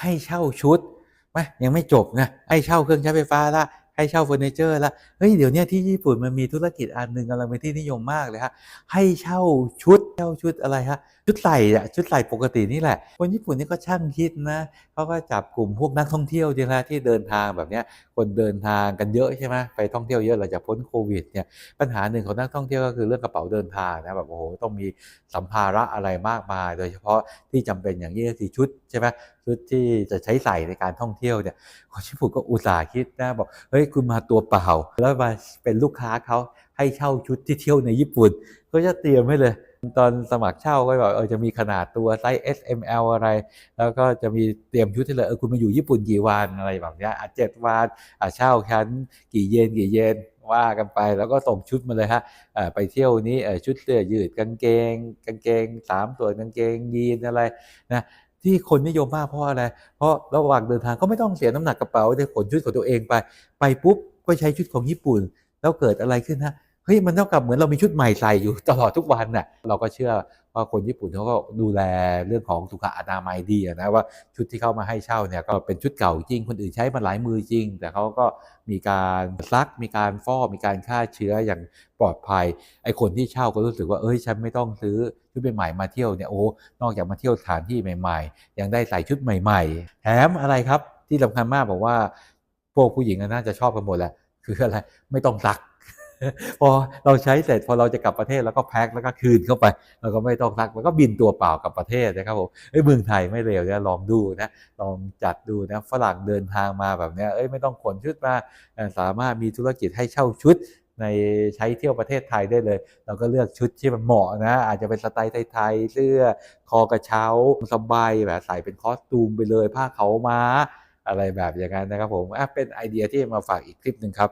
ให้เช่าชุดไม่ยังไม่จบนะให้เช่าเครื่องใช้ไฟฟ้าละ ให้เช่าเฟอร์นิเจอร์ละเฮ้ยเดี๋ยวนี้ที่ญี่ปุ่นมันมีธุรกิจอันหนึ่งกำลังเป็นที่นิยมมากเลยฮะให้เช่าชุดเช่าชุดอะไรฮะชุดใส่อะชุดใส่ปกตินี่แหละ คนญี่ปุ่นนี่ก็ช่างคิดนะเขาก็จับกลุ่มพวกนักท่องเที่ยวจริงๆที่เดินทางแบบเนี้ยคนเดินทางกันเยอะใช่ไหมไปท่องเที่ยวเยอะหลังจากพ้นโควิดเนี่ยปัญหาหนึ่งของนักท่องเที่ยวก็คือเรื่องกระเป๋าเดินทางนะแบบโอ้โหต้องมีสัมภาระอะไรมากมาย โดยเฉพาะที่จำเป็นอย่างยิ่งก็คือชุดใช่ไหมชุดที่จะใช้ใส่ในการท่องเที่ยวเนี่ยคนญี่ปุ่นก็อุตส่าห์คิดนะบอกเฮ้ยคุณมาตัวเปล่า แล้วมาเป็นลูกค้าเขาให้เช่าชุดที่เที่ยวในญี่ปุ่นก็จะเตรียมไว้เลย ตอนสมัครเช่าก็บอกเออจะมีขนาดตัวไซส์ S M L อะไร แล้วก็จะมีเตรียมชุดที่เลยเออคุณมาอยู่ญี่ปุ่นกี่วันอะไรแบบนี้อะเจ็ดวันอะเช่าชั้นกี่เยนกี่เยนว่ากันไปแล้วก็ส่งชุดมาเลยฮะไปเที่ยวนี้ชุดเสื้อยืดกางเกง กางเกงสามตัวกางเกงยีนอะไรนะ ที่คนนิยมมากเพราะอะไร เพราะระหว่างเดินทางก็ไม่ต้องเสียน้ำหนักกระเป๋าได้ขนชุดของตัวเองไป ไปปุ๊บก็ใช้ชุดของญี่ปุ่น แล้วเกิดอะไรขึ้นฮะ ฮ้ยมันเท่ากับเหมือนเรามีชุดใหม่ใส่อยู่ตลอดทุกวันน่ะเราก็เชื่อว่าคนญี่ปุ่นเขาก็ดูแลเรื่องของสุขอนามัยดีนะว่าชุดที่เข้ามาให้เช่าเนี่ยก็เป็นชุดเก่าจริง คนอื่นใช้มาหลายมือจริง แต่เขาก็มีการซักมีการฟอกมีการฆ่าเชื้ออย่างปลอดภัยไอ้คนที่เช่าก็รู้สึกว่าเอ้ยฉันไม่ต้องซื้อชุดใหม่ๆมาเที่ยวเนี่ยโอ้นอกจากมาเที่ยวสถานที่ใหม่ ๆ ยังได้ใส่ชุดใหม่ ๆแถมอะไรครับที่สำคัญมากบอกว่าพวกผู้หญิงน่าจะชอบกันหมดแหละคืออะไรไม่ต้องซัก พอเราใช้เสร็จพอเราจะกลับประเทศแล้วก็แพ็คแล้วก็คืนเข้าไปเราก็ไม่ต้องซักมันก็บินตัวเปล่ากลับประเทศนะครับผมเอ้ยเมืองไทยไม่เร็วนะลองดูนะลองจัดดูนะฝรั่งเดินทางมาแบบนี้เอ้ยไม่ต้องขนชุดมาสามารถมีธุรกิจให้เช่าชุดในใช้เที่ยวประเทศไทยได้เลย เราก็เลือกชุดที่มันเหมาะนะ อาจจะเป็นสไตล์ไทยๆเสื้อคอกระเช้าสบายแบบใส่เป็นคอสตูมไปเลย ผ้าเขาวม้าอะไรแบบอย่างนั้นนะครับผมเป็นไอเดียที่มาฝากอีกคลิปหนึ่งครับ